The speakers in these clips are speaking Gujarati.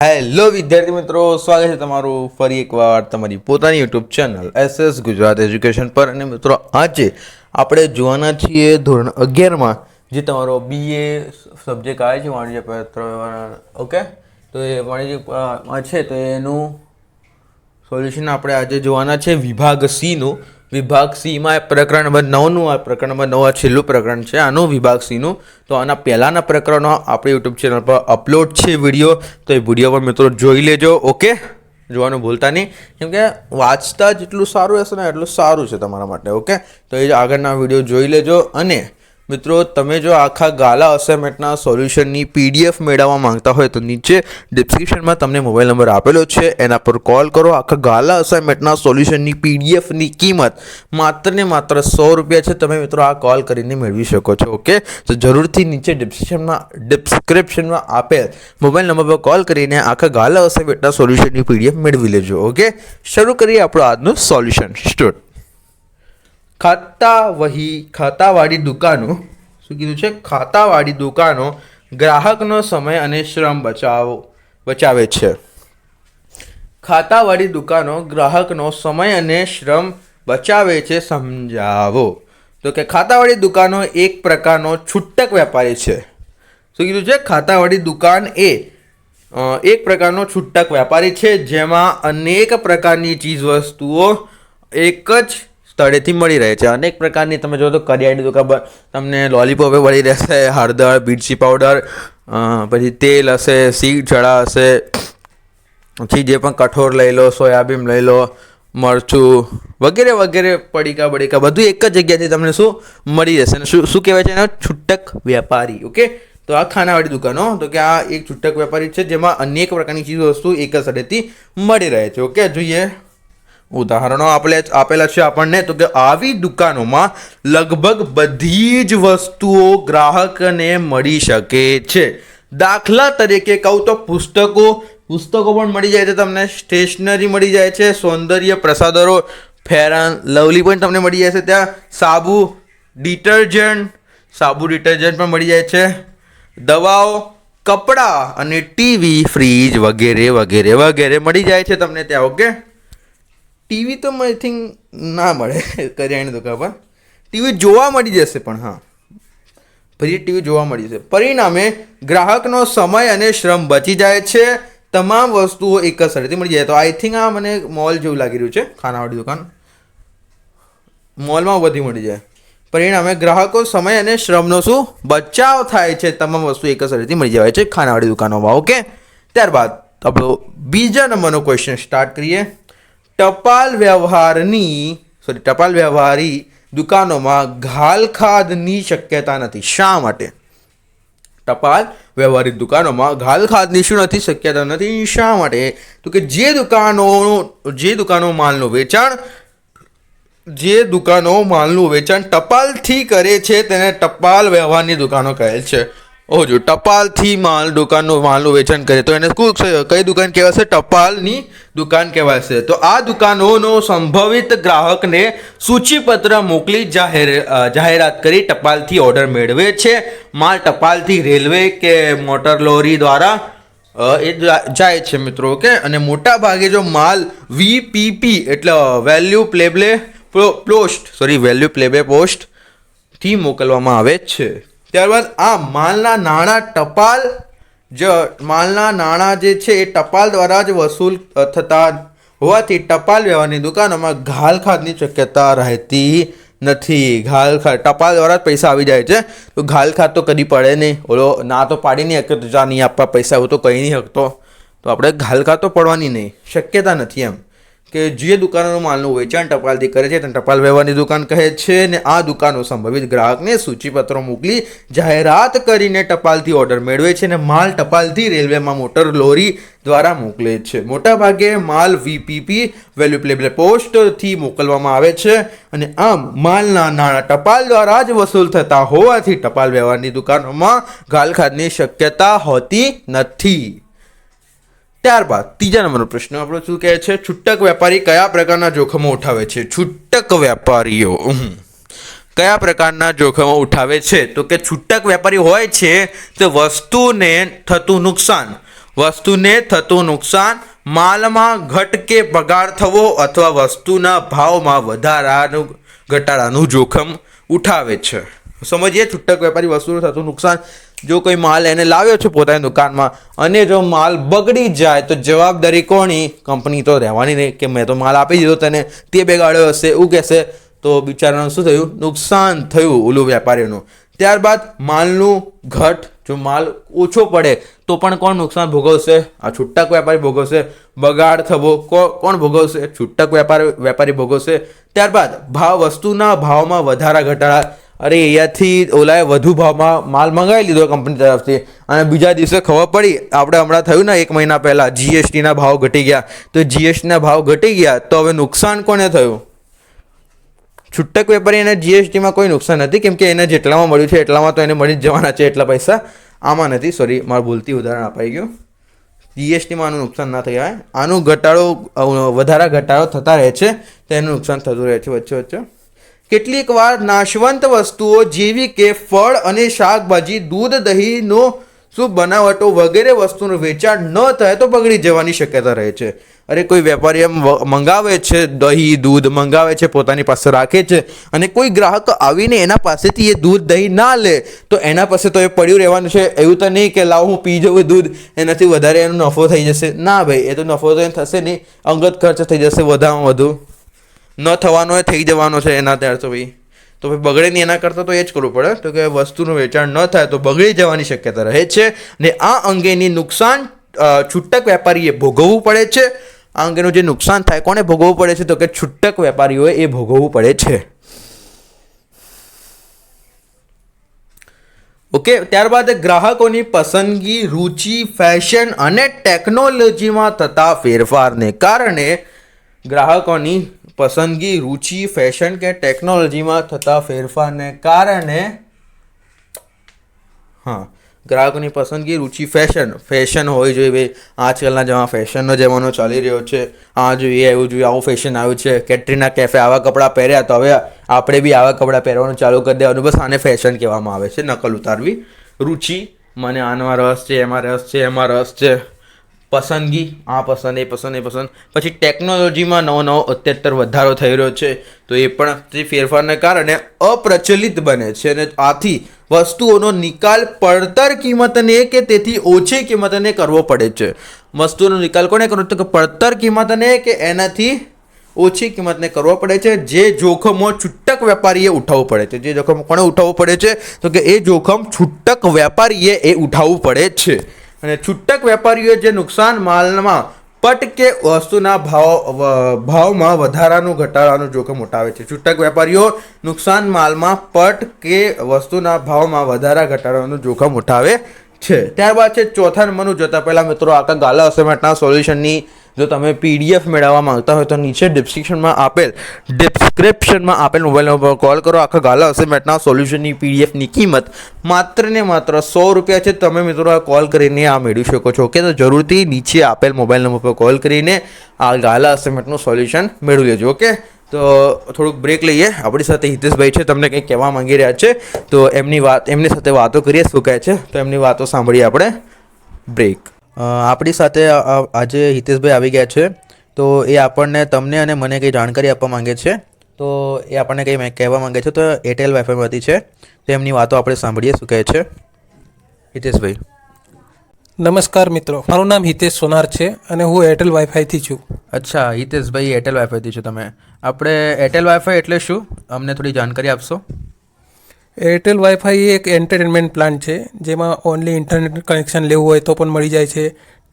હેલો વિદ્યાર્થી મિત્રો. સ્વાગત છે તમારું ફરી એકવાર તમારી પોતાની YouTube channel SS Gujarat education પર. અને મિત્રો, આજે આપણે જોવાના છીએ ધોરણ અગિયારમાં, જે તમારો બીએ સબ્જેક્ટ આવે છે, વાણિજ્ય પત્ર ઓકે તો એ વાણિજ્ય છે, તો એનું સોલ્યુશન આપણે આજે જોવાના છે વિભાગ સીનું વિભાગ સીમાં પ્રકરણ નંબર નવનું, આ પ્રકરણ નંબર નવ આ છેલ્લું પ્રકરણ છે આનું વિભાગ સીનું. તો આના પહેલાંના પ્રકરણો આપણી યુટ્યુબ ચેનલ પર અપલોડ છે વીડિયો. તો એ વીડિયો પણ મિત્રો જોઈ લેજો, ઓકે? જોવાનું ભૂલતા નહીં. કેમ કે વાંચતા જેટલું સારું હશે ને એટલું સારું છે તમારા માટે, ઓકે? તો એ આગળના વીડિયો જોઈ લેજો અને મિત્રો, તમે જો આખા ગાલા અસાઇનમેન્ટના સોલ્યુશનની પીડીએફ મેળવવા માંગતા હોય તો નીચે ડિસ્ક્રિપ્શનમાં તમને મોબાઈલ નંબર આપેલો છે. એના પર કોલ કરો. આખા ગાલા અસાઇનમેન્ટના સોલ્યુશનની પીડીએફની કિંમત માત્ર ને માત્ર સો રૂપિયા છે. તમે મિત્રો આ કોલ કરીને મેળવી શકો છો, ઓકે? તો જરૂરથી નીચે ડિસ્ક્રિપ્શનમાં ડિસ્ક્રિપ્શનમાં આપેલ મોબાઈલ નંબર પર કોલ કરીને આખા ગાલા અસાઇનમેન્ટના સોલ્યુશનની પીડીએફ મેળવી લેજો, ઓકે? શરૂ કરીએ આપણું આજનું સોલ્યુશન સ્ટોર. ખાતા વહી ખાતાવાળી દુકાનો, શું કીધું છે? ખાતાવાળી દુકાનો ગ્રાહકનો સમય અને શ્રમ બચાવો, બચાવે છે. ખાતાવાળી દુકાનો ગ્રાહકનો સમય અને શ્રમ બચાવે છે, સમજાવો. તો કે ખાતાવાળી દુકાનો એક પ્રકારનો છૂટક વેપારી છે. શું કીધું છે? ખાતાવાળી દુકાન એ એક પ્રકારનો છૂટક વેપારી છે, જેમાં અનેક પ્રકારની ચીજ વસ્તુઓ એક જ સ્થળેથી મળી રહે છે. અનેક પ્રકારની તમે જો તો કરિયાણાની દુકાન તમને લોલીપોપે મળી રહેશે, હળદર બીટસી પાવડર પછી તેલ હશે સીડ જળા હશે, પછી જે પણ કઠોળ લઈ લો, સોયાબીન લઈ લો, મરચું વગેરે વગેરે, પડીકા બડીકા, બધું એક જ જગ્યાથી તમને શું મળી જશે અને શું શું કહેવાય છે એનો? છૂટક વેપારી, ઓકે? તો આ ખાનાવાળી દુકાનો, તો કે આ એક છૂટક વેપારી છે, જેમાં અનેક પ્રકારની ચીજ વસ્તુ એક જ સ્થળેથી મળી રહે છે, ઓકે? જોઈએ. ઉદાહરણો આપણે આપેલા છે આપણને, તો કે આવી દુકાનોમાં લગભગ બધી જ વસ્તુઓ ગ્રાહકને મળી શકે છે. દાખલા તરીકે કહું તો પુસ્તકો પુસ્તકો પણ મળી જાય છે તમને, સ્ટેશનરી મળી જાય છે, સૌંદર્ય પ્રસાદરો, ફેરન, લવલી પણ તમને મળી જાય છે ત્યાં, સાબુ ડિટર્જન્ટ સાબુ ડિટર્જન્ટ પણ મળી જાય છે, દવાઓ, કપડાં અને ટીવી, ફ્રીજ વગેરે વગેરે વગેરે મળી જાય છે તમને ત્યાં, ઓકે? ટીવી તો આઈ થિંક ના મળે કરિયાણી દુકાન પર. ટીવી જોવા મળી જશે પણ, હા. ફરી ટીવી જોવા મળી જશે. પરિણામે ગ્રાહકનો સમય અને શ્રમ બચી જાય છે. તમામ વસ્તુઓ એક જ સ્થળેથી મળી જાય. તો આઈ થિંક આ મને મોલ જેવું લાગી રહ્યું છે, ખાનાવાળી દુકાન. મોલમાં બધી મળી જાય. પરિણામે ગ્રાહકો સમય અને શ્રમનો શું? બચાવ થાય છે. તમામ વસ્તુ એક જ સ્થળેથી મળી જાય છે ખાનાવાળી દુકાનોમાં. ઓકે ત્યારબાદ આપણો બીજા નંબરનો ક્વેશ્ચન સ્ટાર્ટ કરીએ. ટપાલ વ્યવહારની સોરી ટપાલ વ્યવહારી દુકાનોમાં ઘાલખાદની શક્યતા નથી. શા માટે? ટપાલ વ્યવહારિક દુકાનોમાં ઘાલખાદની શું નથી? શક્યતા નથી. શા માટે? તો કે જે દુકાનો જે દુકાનો માલનું વેચાણ, જે દુકાનો માલનું વેચાણ ટપાલથી કરે છે, તેને ટપાલ વ્યવહારની દુકાનો કહે છે. જો, ટપાલથી માલ, દુકાનનું માલનું વેચાણ કરે, તો એને શું કઈ દુકાન કહેવાશે ટપાલની દુકાન કહેવાશે તો આ દુકાનોનો સંભવિત ગ્રાહકને સૂચિપત્ર મોકલી જાહેર જાહેરાત કરી ટપાલથી ઓર્ડર મેળવે છે. માલ ટપાલથી રેલવે કે મોટર લોરી દ્વારા એ જાય છે મિત્રો, ઓકે? અને મોટા ભાગે જો માલ વીપીપી એટલે value payable post sorry, value payable પોસ્ટથી મોકલવામાં આવે છે. ત્યારબાદ આ માલના નાણાં ટપાલ જ, માલના નાણાં જે છે એ ટપાલ દ્વારા જ વસૂલ થતા હોવાથી ટપાલ વ્યવહારની દુકાનોમાં ઘાલખાદની શક્યતા રહેતી નથી. ઘાલખા ટપાલ દ્વારા જ પૈસા આવી જાય છે. તો ઘાલખાદ તો કદી પડે નહીં. ઓલો, ના તો પાડી નહીં શકતો જા નહીં આપવા પૈસા એવું તો કહી નહીં શકતો. તો આપણે ઘાલખા તો પડવાની નહીં. શક્યતા નથી એમ. કે જે દુકાનોનું માલનું વેચાણ ટપાલથી કરે છે, તેને ટપાલ વ્યવહારની દુકાન કહે છે ને આ દુકાનો સંભવિત ગ્રાહકને સૂચિપત્રો મોકલી જાહેરાત કરીને ટપાલથી ઓર્ડર મેળવે છે અને માલ ટપાલથી રેલવેમાં મોટર લોરી દ્વારા મોકલે છે. મોટાભાગે માલ વીપીપી વેલ્યુ પ્લેબલ પોસ્ટથી મોકલવામાં આવે છે અને આમ માલના નાણાં ટપાલ દ્વારા જ વસૂલ થતા હોવાથી ટપાલ વ્યવહારની દુકાનોમાં ગાલખાદની શક્યતા હોતી નથી. ત્યારબાદ ત્રીજા નંબરનો પ્રશ્ન આપણો શું કહે છે? છૂટક વેપારી કયા પ્રકારના જોખમો ઉઠાવે છે? છૂટક વેપારીઓ કયા પ્રકારના જોખમો ઉઠાવે છે? તો કે છૂટક વેપારી હોય છે, તે વસ્તુને થતું નુકસાન, વસ્તુને થતું નુકસાન માલમાં ઘટ કે પગાર થવો અથવા વસ્તુના ભાવમાં વધારાનું, ઘટાડાનું જોખમ ઉઠાવે છે. સમજીએ, છૂટક વેપારી વસ્તુનું થતું નુકસાન જો કોઈ માલ એને લાવ્યો છે પોતાની દુકાનમાં અને જો માલ બગડી જાય તો જવાબદારી કોની? કંપની તો રહેવાની નહીં કે મેં તો માલ આપી દીધો તને, તે બેગાડ્યો હશે, એવું કહેશે. તો બિચારાનું શું થયું? નુકસાન થયું ઓલું વેપારીનું ત્યારબાદ માલનું ઘટ, જો માલ ઓછો પડે તો પણ કોણ નુકસાન ભોગવશે? આ છૂટક વેપારી ભોગવશે. બગાડ થવો કોણ ભોગવશે? છૂટક વેપારી વેપારી ભોગવશે. ત્યારબાદ ભાવ, વસ્તુના ભાવમાં વધારા ઘટાડા. અરે અહીંયાથી ઓલાએ વધુ ભાવમાં માલ મંગાવી લીધો કંપની તરફથી. અને બીજા દિવસે ખબર પડી, આપણે હમણાં થયું ને એક મહિના પહેલાં જીએસટીના ભાવ ઘટી ગયા. તો જીએસટીના ભાવ ઘટી ગયા, તો હવે નુકસાન કોને થયું? છૂટક વેપારીને જીએસટીમાં કોઈ નુકસાન નથી, કેમ કે એને જેટલામાં મળ્યું છે, એટલામાં તો એને મળી જ જવાના છે, એટલા પૈસા. આમાં નથી સોરી મારું ભૂલથી ઉદાહરણ અપાઈ ગયું. જીએસટીમાં આનું નુકસાન ના થયા આનું ઘટાડો વધારા ઘટાડો થતા રહે છે, તો એનું નુકસાન થતું રહે છે, વચ્ચે વચ્ચે. કેટલીક વાર નાશવંત વસ્તુઓ જેવી કે ફળ અને શાકભાજી, દૂધ, દહીંનો શું બનાવટો વગેરે વસ્તુનું વેચાણ ન થાય તો બગડી જવાની શક્યતા રહે છે. અરે કોઈ વેપારી એમ મંગાવે છે દહીં, દૂધ, મંગાવે છે, પોતાની પાસે રાખે છે અને કોઈ ગ્રાહક આવીને એના પાસેથી એ દૂધ, દહીં ના લે, તો એના પાસે તો એ પડ્યું રહેવાનું છે. એવું તો નહીં કે લાવ હું પી જવું દૂધ, એનાથી વધારે એનો નફો થઈ જશે. ના ભાઈ, એ તો નફો તો એ થશે નહીં. અંગત ખર્ચ થઈ જશે વધારેમાં વધુ. ન થવાનો એ થઈ જવાનો છે એના ત્યાર તો ભાઈ. તો ભાઈ બગડે નહીં એના કરતાં તો એ જ કરવું પડે, તો કે વસ્તુનું વેચાણ ન થાય તો બગડી જવાની શક્યતા રહે છે. ને આ અંગેની નુકસાન છૂટક વેપારીએ ભોગવવું પડે છે. આ અંગેનું જે નુકસાન થાય, કોને ભોગવવું પડે છે? તો કે છૂટક વેપારીઓએ એ ભોગવવું પડે છે. ઓકે, ત્યારબાદ ગ્રાહકોની પસંદગી, રુચિ, ફેશન અને ટેકનોલોજીમાં થતા ફેરફારને કારણે ગ્રાહકોની પસંદગી, રુચિ ફેશન કે ટેકનોલોજીમાં થતા ફેરફારને કારણે હા, ગ્રાહકોની પસંદગી, રુચિ ફેશન ફેશન હોવી જોઈએ ભાઈ, આજકાલના જમા ફેશનનો જમાનો ચાલી રહ્યો છે. આ જોઈએ એવું જોઈએ, આવું ફેશન આવ્યું છે. કેટરીના કેફે આવા કપડાં પહેર્યા તો હવે આપણે બી આવા કપડાં પહેરવાનું ચાલુ કરી દેવાનું. બસ આને ફેશન કહેવામાં આવે છે, નકલ ઉતારવી. રુચિ, મને આનો રસ છે, એમાં રસ છે, એમાં રસ છે. પસંદગી, આ પસંદ, એ પસંદ એ પસંદ. પછી ટેકનોલોજીમાં નવો નવો અત્યંતર વધારો થઈ રહ્યો છે. તો એ પણ તે ફેરફારને કારણે અપ્રચલિત બને છે અને આથી વસ્તુઓનો નિકાલ પડતર કિંમતને કે તેથી ઓછી કિંમતને કરવો પડે છે. વસ્તુનો નિકાલ કોને કરવો? તો કે પડતર કિંમતને કે એનાથી ઓછી કિંમતને કરવો પડે છે. જે જોખમો છૂટક વેપારીએ ઉઠાવવું પડે છે. જે જોખમ કોને ઉઠાવવું પડે છે? તો કે એ જોખમ છૂટક વેપારીએ એ ઉઠાવવું પડે છે. અને છૂટક વેપારીઓએ જે નુકસાન માલમાં પટ કે વસ્તુના ભાવ ભાવમાં વધારાનું ઘટાડાનું જોખમ ઉઠાવે છે. છૂટક વેપારીઓ નુકસાન માલમાં પટ કે વસ્તુના ભાવમાં વધારા ઘટાડવાનું જોખમ ઉઠાવે છે. ત્યારબાદ છે ચોથા નંબરનું જોતા પહેલાં મિત્રો આખા ગાલા અસાઇનમેન્ટના સોલ્યુશનની જો તમે પીડીએફ મેળવવા માંગતા હોય તો નીચે ડિસ્ક્રિપ્શનમાં આપેલ ડિસ્ક્રિપ્શનમાં આપેલ મોબાઈલ નંબર કોલ કરો. આખા ગાલા અસાઇનમેન્ટના સોલ્યુશનની પીડીએફની કિંમત માત્ર ને માત્ર સો રૂપિયા છે. તમે મિત્રો આ કોલ કરીને આ મેળવી શકો છો. ઓકે? તો જરૂરથી નીચે આપેલ મોબાઈલ નંબર પર કોલ કરીને આ ગાલા અસાઇનમેન્ટનું સોલ્યુશન મેળવી લેજો. ઓકે? તો થોડુંક બ્રેક લઈએ. આપણી સાથે હિતેશભાઈ છે. તમને કંઈક કહેવા માંગી રહ્યા છે. તો એમની વાત એમની સાથે વાતો કરીએ. શું કહે છે? તો એમની વાતો સાંભળીએ આપણે. બ્રેક આપણી સાથે આજે હિતેશભાઈ આવી ગયા છે. તો એ આપણને તમને અને મને કંઈ જાણકારી આપવા માંગે છે. તો એ આપણને કંઈ કહેવા માંગે છે તો એરટેલ વાઈફાઈમાંથી છે. તો એમની વાતો આપણે સાંભળીએ શું કહે છે. હિતેશભાઈ. નમસ્કાર મિત્રો. મારું નામ હિતેશ સોનાર છે અને હું એરટેલ વાઈફાઈથી છું. અચ્છા હિતેશભાઈ એરટેલ વાઈફાઈથી છો તમે. આપણે એરટેલ વાઈફાઈ એટલે શું? અમને થોડી જાણકારી આપશો? એરટેલ વાઈફાઈ એક એન્ટરટેનમેન્ટ પ્લાન છે, જેમાં ઓનલી ઇન્ટરનેટ કનેક્શન લેવું હોય તો પણ મળી જાય છે.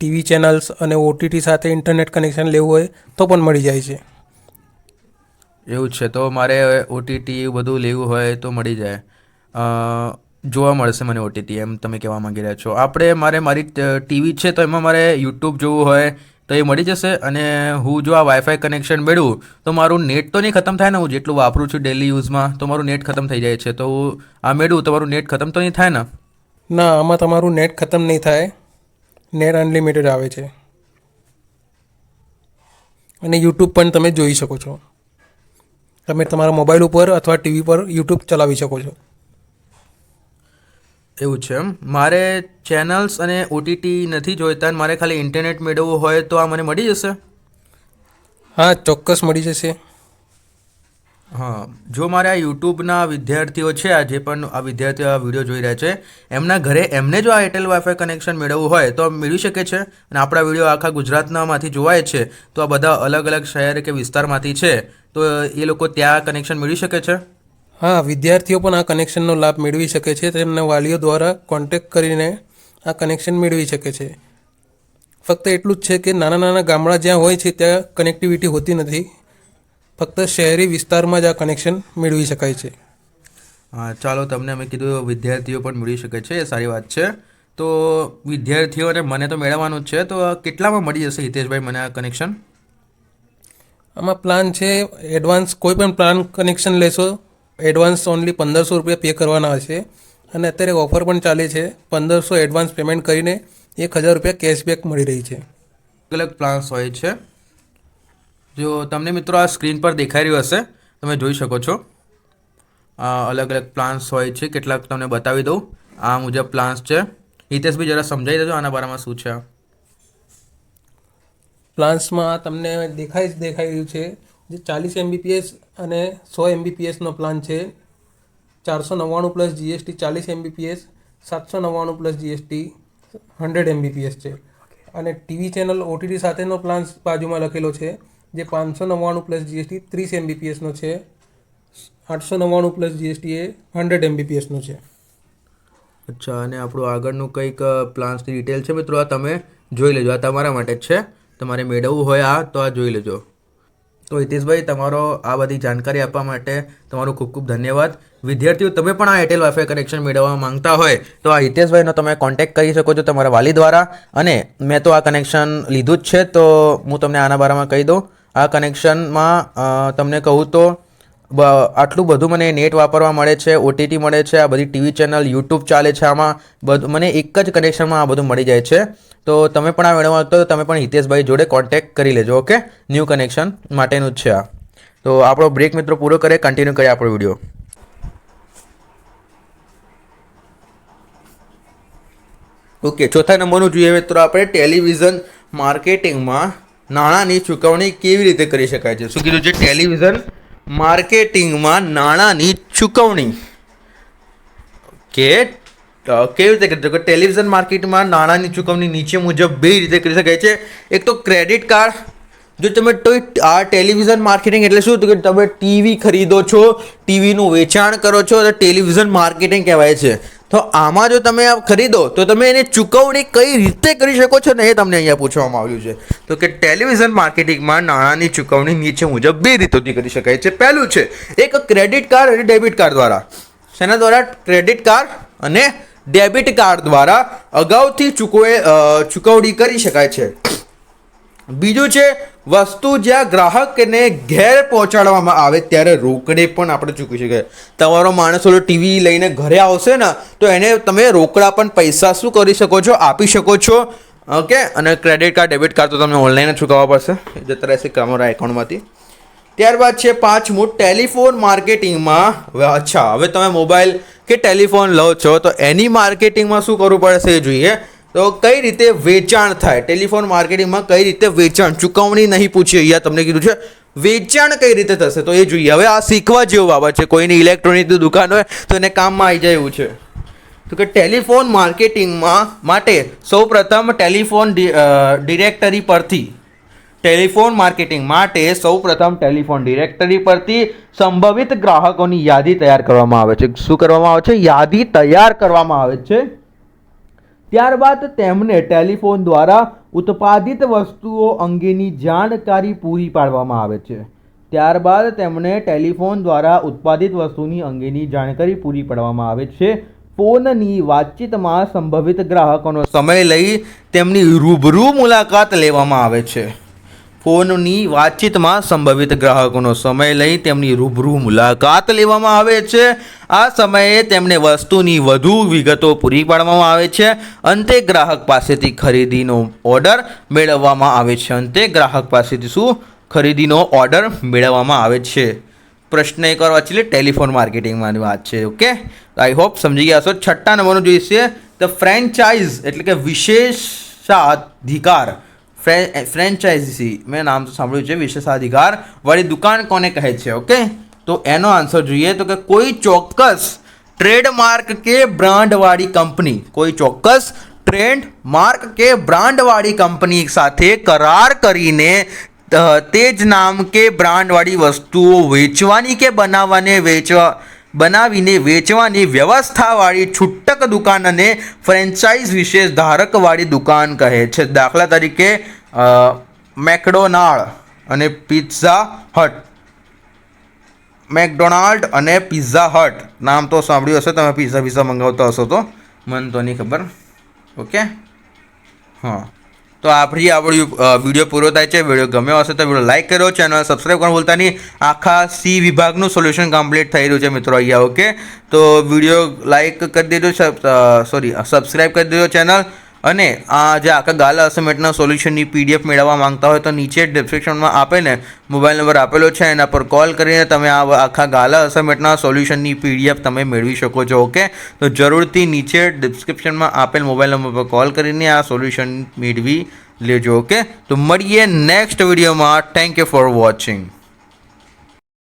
ટીવી ચેનલ્સ અને ઓટીટી સાથે ઇન્ટરનેટ કનેક્શન લેવું હોય તો પણ મળી જાય છે. એવું છે, તો મારે ઓટીટી બધું લેવું હોય તો મળી જાય. જોવા મળશે મને ઓટીટી એમ તમે કહેવા માગી રહ્યા છો. આપણે, મારે મારી ટીવી છે તો એમાં મારે યુટ્યુબ જોવું હોય તો એ મળી જશે અને હું જો આ વાઈફાઈ કનેક્શન મેળવું, તો મારું નેટ તો નહીં ખતમ થાય ને હું જેટલું વાપરું છું ડેલી યુઝમાં તો મારું નેટ ખતમ થઈ જાય છે. તો આ મેળવું તો મારું નેટ ખતમ તો નહીં થાય ને? ના, આમાં તમારું નેટ ખતમ નહીં થાય. નેટ અનલિમિટેડ આવે છે. અને યુટ્યુબ પણ તમે જોઈ શકો છો. તમે તમારા મોબાઈલ ઉપર અથવા ટીવી પર યુટ્યુબ ચલાવી શકો છો. એવું છે એમ. મારે ચેનલ્સ અને ઓટીટી નથી જોઈતા મારે ખાલી ઇન્ટરનેટ મેળવવું હોય તો આ મને મળી જશે? હા ચોક્કસ મળી જશે. હા. જો મારે આ યુટ્યુબના વિદ્યાર્થીઓ છે આ જે પણ આ વિદ્યાર્થીઓ આ વીડિયો જોઈ રહ્યા છે એમના ઘરે એમને જો આ એરટેલ વાઈફાઈ કનેક્શન મેળવવું હોય તો મેળવી શકે છે? અને આપણા વીડિયો આખા ગુજરાતનામાંથી જોવાય છે તો આ બધા અલગ અલગ શહેર કે વિસ્તારમાંથી છે તો એ લોકો ત્યાં કનેક્શન મેળવી શકે છે? હા વિદ્યાર્થીઓ પણ આ કનેક્શનનો લાભ મેળવી શકે છે. તેમના વાલીઓ દ્વારા કોન્ટેક્ટ કરીને આ કનેક્શન મેળવી શકે છે. ફક્ત એટલું જ છે કે નાના નાના ગામડા જ્યાં હોય છે ત્યાં કનેક્ટિવિટી હોતી નથી. ફક્ત શહેરી વિસ્તારમાં જ આ કનેક્શન મેળવી શકાય છે. હા ચાલો તમને અમે કીધું વિદ્યાર્થીઓ પણ મેળવી શકે છે એ સારી વાત છે. તો વિદ્યાર્થીઓને મને તો મેળવવાનું જ છે તો કેટલામાં મળી જશે હિતેશભાઈ મને આ કનેક્શન આમાં પ્લાન છે એડવાન્સ કોઈ પણ પ્લાન કનેક્શન લેશો એડવાન્સ ઓનલી પંદરસો રૂપિયા પે કરવાના હશે. અને અત્યારે ઓફર પણ ચાલે છે. પંદરસો એડવાન્સ પેમેન્ટ કરીને એક હજાર રૂપિયા કેશબેક મળી રહી છે. અલગ અલગ પ્લાન્સ હોય છે. જો તમને મિત્રો આ સ્ક્રીન પર દેખાઈ રહ્યું હશે તમે જોઈ શકો છો. આ અલગ અલગ પ્લાન્સ હોય છે. કેટલાક તમને બતાવી દઉં. આ મુજબ પ્લાન્સ છે. હિતેશભાઈ જરા સમજાવી દેજો આના બારામાં શું છે પ્લાન્સમાં તમને દેખાઈ જ દેખાઈ રહ્યું છે. જે ચાલીસ એમબીપીએસ અને સો એમબીપીએસનો પ્લાન છે. ચારસો નવ્વાણું પ્લસ જીએસટી ચાલીસ એમબીપીએસ સાતસો નવ્વાણું પ્લસ જીએસટી હંડ્રેડ એમબીપીએસ છે. અને ટીવી ચેનલ ઓટીટી સાથેનો પ્લાન બાજુમાં લખેલો છે, જે પાંચસો નવ્વાણું પ્લસ જીએસટી ત્રીસ એમબીપીએસનો છે. આઠસો નવ્વાણું પ્લસ જીએસટી એ હંડ્રેડ એમબીપીએસનો છે. અચ્છા, અને આપણું આગળનું કંઈક પ્લાન્સની ડિટેલ છે મિત્રો, આ તમે જોઈ લેજો. આ તમારા માટે જ છે. તમારે મેળવવું હોય આ, તો આ જોઈ લેજો. તો હિતેશભાઈ, તમારો આ બધી જાણકારી આપવા માટે તમારો ખૂબ ખૂબ ધન્યવાદ. વિદ્યાર્થીઓ, તમે પણ આ એરટેલ વાઈફાઈ કનેક્શન મેળવવા માંગતા હોય તો આ હિતેશભાઈનો તમે કોન્ટેક્ટ કરી શકો છો તમારા વાલી દ્વારા. અને મેં તો આ કનેક્શન લીધું જ છે, તો હું તમને આના બારામાં કહી દઉં. આ કનેક્શનમાં તમને કહું તો આટલું બધું મને નેટ વાપરવા મળે છે ઓટીટી મળે છે, આ બધી ટીવી ચેનલ યુટ્યુબ ચાલે છે, આમાં બધું, મને એક જ કનેક્શનમાં આ બધું મળી જાય છે. તો તમે પણ આ મેળવવા તો તમે પણ હિતેશભાઈ જોડે કોન્ટેક્ટ કરી લેજો, ઓકે? ન્યૂ કનેક્શન માટેનું જ છે આ. તો આપણો બ્રેક મિત્રો પૂરો કરે કન્ટિન્યુ કરીએ આપણો વીડિયો ઓકે, ચોથા નંબરનું જોઈએ મિત્રો આપણે ટેલિવિઝન માર્કેટિંગમાં નાણાંની ચૂકવણી કેવી રીતે કરી શકાય છે? શું કીધું છે? ટેલિવિઝન માર્કેટિંગમાં નાણાંની ચૂકવણી. કે કેવી રીતે કરી શકો ટેલિવિઝન માર્કેટમાં નાણાંની ચૂકવણી નીચે મુજબ બે રીતે કરી શકાય છે. એક તો ક્રેડિટ કાર્ડ. જો તમે આ ટેલિવિઝન માર્કેટિંગ એટલે શું? કે તમે ટીવી ખરીદો છો, ટીવીનું વેચાણ કરો છો, તો ટેલિવિઝન માર્કેટિંગ કહેવાય છે. તો આમાં જો તમે આ ખરીદો, તો તમે એને ચૂકવણી કઈ રીતે કરી શકો છો ને એ તમને અહીંયા પૂછવામાં આવ્યું છે. તો કે ટેલિવિઝન માર્કેટિંગમાં નાણાંની ચૂકવણી નીચે મુજબ બે રીતોથી કરી શકાય છે. પહેલું છે, એક ક્રેડિટ કાર્ડ અને ડેબિટ કાર્ડ દ્વારા. શેના દ્વારા? ક્રેડિટ કાર્ડ અને ડેબિટ કાર્ડ દ્વારા અગાઉથી ચૂકવે ચૂકવણી કરી શકાય છે. બીજું છે, વસ્તુ જ્યાં ગ્રાહકને ઘેર પહોંચાડવામાં આવે ત્યારે રોકડે પણ આપણે ચૂકવી શકીએ. તમારો માણસ ઓલો ટીવી લઈને ઘરે આવશે ને, તો એને તમે રોકડા પણ પૈસા શું કરી શકો છો? આપી શકો છો. ઓકે? અને ક્રેડિટ કાર્ડ, ડેબિટ કાર્ડ તો તમને ઓનલાઈન જ ચૂકવવા પડશે. જતા રહેશે તમારા એકાઉન્ટમાંથી. ત્યારબાદ છે પાંચમું ટેલિફોન માર્કેટિંગમાં અચ્છા, હવે તમે મોબાઈલ કે ટેલિફોન લો છો, તો એની માર્કેટિંગમાં શું કરવું પડશે એ જોઈએ. તો કઈ રીતે વેચાણ થાય? ટેલિફોન માર્કેટિંગમાં કઈ રીતે વેચાણ? ચૂકવણી નહીં પૂછી અહીંયા તમને કીધું છે, વેચાણ કઈ રીતે થશે? તો એ જોઈએ. હવે આ શીખવા જેવું બાબત છે. કોઈની ઇલેક્ટ્રોનિકની દુકાન હોય તો એને કામમાં આવી જાય એવું છે. તો કે ટેલિફોન માર્કેટિંગમાં માટે સૌપ્રથમ ટેલિફોન ડિરેક્ટરી પરથી, ટેલિફોન માર્કેટિંગ માટે સૌપ્રથમ ટેલિફોન ડિરેક્ટરી પરથી સંભવિત ગ્રાહકોની યાદી તૈયાર કરવામાં આવે છે. શું કરવામાં આવે છે? યાદી તૈયાર કરવામાં આવે છે. ત્યારબાદ તેમને ટેલિફોન દ્વારા ઉત્પાદિત વસ્તુઓ અંગેની જાણકારી પૂરી પાડવામાં આવે છે. ત્યારબાદ તેમને ટેલિફોન દ્વારા ઉત્પાદિત વસ્તુની અંગેની જાણકારી પૂરી પાડવામાં આવે છે. ફોનની વાતચીતમાં સંભવિત ગ્રાહકોનો સમય લઈ તેમની રૂબરૂ મુલાકાત લેવામાં આવે છે. ફોનની વાતચીતમાં સંભવિત ગ્રાહકોનો સમય લઈ તેમની રૂબરૂ મુલાકાત લેવામાં આવે છે. આ સમયે તેમને વસ્તુની વધુ વિગતો પૂરી પાડવામાં આવે છે. અંતે ગ્રાહક પાસેથી ખરીદીનો ઓર્ડર મેળવવામાં આવે છે. અંતે ગ્રાહક પાસેથી શું? ખરીદીનો ઓર્ડર મેળવવામાં આવે છે. પ્રશ્ન એકવાર વાંચી લે ટેલિફોન માર્કેટિંગમાંની વાત છે, ઓકે? આઈ હોપ સમજી ગયા છો. છઠ્ઠા નંબરનું જોઈશે ધ ફ્રેન્ચાઇઝ એટલે કે વિશેષાધિકાર. ફ્રેન્ચાઇઝી મેં નામ તો સાંભળ્યું છે, વિશેષાધિકાર વાળી દુકાન કોને કહે છે ઓકે તો એનો આન્સર જોઈએ તો કે કોઈ ચોક્કસ ટ્રેડમાર્ક કે બ્રાન્ડવાળી કંપની કોઈ ચોક્કસ ટ્રેન્ડ માર્ક કે બ્રાન્ડવાળી કંપની સાથે કરાર કરીને તે જ નામ કે બ્રાન્ડવાળી વસ્તુઓ વેચવાની કે બનાવવાને વેચવા બનાવીને વેચવાની વ્યવસ્થાવાળી છૂટક દુકાનને ફ્રેન્ચાઇઝ વિશેષ ધારકવાળી દુકાન કહે છે. દાખલા તરીકે મેકડોનાલ્ડ અને પિઝા હટ મેકડોનાલ્ડ અને પિઝા હટ નામ તો સાંભળ્યું હશે, તમે પિઝા પિઝા મંગાવતા હશો તો. મને તો નહીં ખબર. ઓકે? હા. તો આપણી આપણું વીડિયો પૂરો થાય છે. વીડિયો ગમ્યો હશે તો વીડિયો લાઈક કરો. ચેનલ સબસ્ક્રાઈબ કરવાનું ભૂલતા નહીં. આખા સી વિભાગનું સોલ્યુશન કમ્પ્લીટ થઈ રહ્યું છે મિત્રો અહીંયા ઓકે તો વીડિયો લાઈક કરી દેજો સોરી સબસ્ક્રાઈબ કરી દેજો ચેનલ અને આ જે આખા ગાલા અસાઇનમેન્ટના સોલ્યુશનની પીડીએફ મેળવવા માંગતા હોય તો નીચે ડિસ્ક્રિપ્શનમાં આપેને મોબાઈલ નંબર આપેલો છે. એના પર કોલ કરીને તમે આ આખા ગાલા અસાઇનમેન્ટના સોલ્યુશનની પીડીએફ તમે મેળવી શકો છો, ઓકે? તો જરૂરથી નીચે ડિસ્ક્રિપ્શનમાં આપેલ મોબાઈલ નંબર પર કોલ કરીને આ સોલ્યુશન મેળવી લેજો, ઓકે? તો મળીએ નેક્સ્ટ વિડીયોમાં થેન્ક યુ ફોર વોચિંગ